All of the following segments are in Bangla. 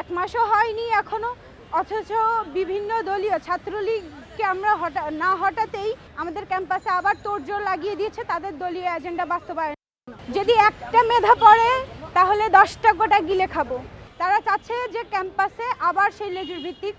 এক মাসও হয়নি এখনও অথচ বিভিন্ন দলীয় ছাত্রলীগকে আমরা হঠাৎ না হঠাতেই আমাদের ক্যাম্পাসে আবার তোড়জোড় লাগিয়ে দিয়েছে তাদের দলীয় এজেন্ডা বাস্তবায়ন। যদি একটা মেধা পড়ে, তাহলে দশটা গোটা গিলে খাব। তারা চাচ্ছে যে ক্যাম্পাসে আবার সেই লেজুর ভিত্তিক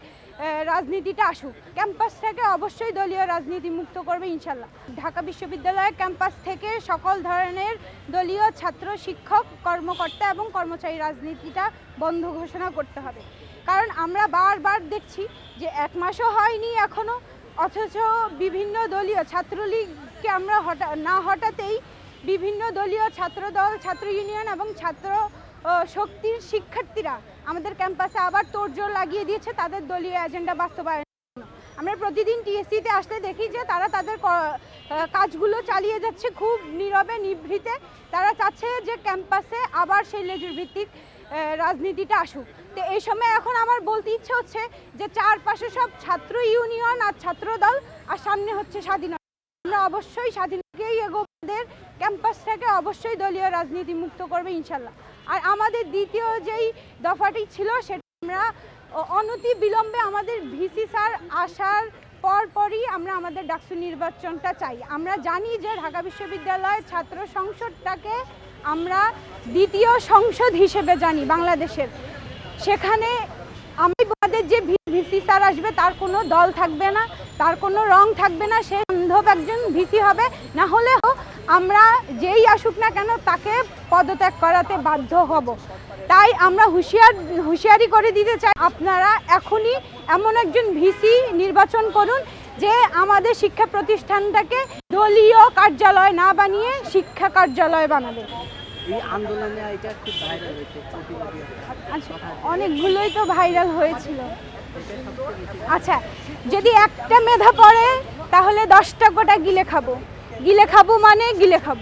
রাজনীতিটা আসুক। ক্যাম্পাসটাকে অবশ্যই দলীয় রাজনীতি মুক্ত করবে ইনশাল্লাহ। ঢাকা বিশ্ববিদ্যালয়ের ক্যাম্পাস থেকে সকল ধরনের দলীয় ছাত্র, শিক্ষক, কর্মকর্তা এবং কর্মচারী রাজনীতিটা বন্ধ ঘোষণা করতে হবে। কারণ আমরা বারবার দেখছি যে এক মাসও হয়নি এখনও, অথচ বিভিন্ন দলীয় ছাত্রলীগকে আমরা হঠা না হঠাতেই বিভিন্ন দলীয় ছাত্রদল, ছাত্র ইউনিয়ন এবং ছাত্র শক্তির শিক্ষার্থীরা আমাদের ক্যাম্পাসে আবার তোড়জোড় লাগিয়ে দিয়েছে তাদের দলীয় এজেন্ডা বাস্তবায়ন আমরা প্রতিদিন টিএসসিতে আসলে দেখি যে তারা তাদের কাজগুলো চালিয়ে যাচ্ছে খুব নীরবে, নিভৃতে। তারা চাচ্ছে যে ক্যাম্পাসে আবার সেই লেজুর ভিত্তিক রাজনীতিটা আসুক। তো এই সময় এখন আমার বলতে ইচ্ছে হচ্ছে যে চারপাশে সব ছাত্র ইউনিয়ন আর ছাত্রদল আর সামনে হচ্ছে স্বাধীনতা আমরা অবশ্যই স্বাধীনতাকেই এগোদের ক্যাম্পাসটাকে অবশ্যই দলীয় রাজনীতি মুক্ত করবে ইনশাল্লাহ। আর আমাদের দ্বিতীয় যেই দফাটি ছিল সেটা আমরা অনতি বিলম্বে আমাদের ভিসি স্যার আসার পরপরই আমরা আমাদের ডাকসু নির্বাচনটা চাই। আমরা জানি যে ঢাকা বিশ্ববিদ্যালয়ের ছাত্র সংসদটাকে আমরা দ্বিতীয় সংসদ হিসেবে জানি বাংলাদেশের। সেখানে আমি আমাদের যে ভিসি স্যার আসবে তার কোনো দল থাকবে না, তার কোনো রং থাকবে না, সে বান্ধব একজন ভিসি হবে, না হলেও আমরা যেই আসুক না কেন তাকে পদত্যাগ করাতে বাধ্য হব। তাই আমরা হুঁশিয়ার হুঁশিয়ারি করে দিতে চাই আপনারা এখনই এমন একজন ভিসি নির্বাচন করুন যে আমাদের শিক্ষা প্রতিষ্ঠানটাকে দলীয় কার্যালয় না বানিয়ে শিক্ষা কার্যালয় বানাবে। আচ্ছা অনেকগুলোই তো ভাইরাল হয়েছিল। আচ্ছা যদি একটা মেধা পড়ে তাহলে দশটা গোটা গিলে খাব। গিলে খাব মানে গিলে খাব।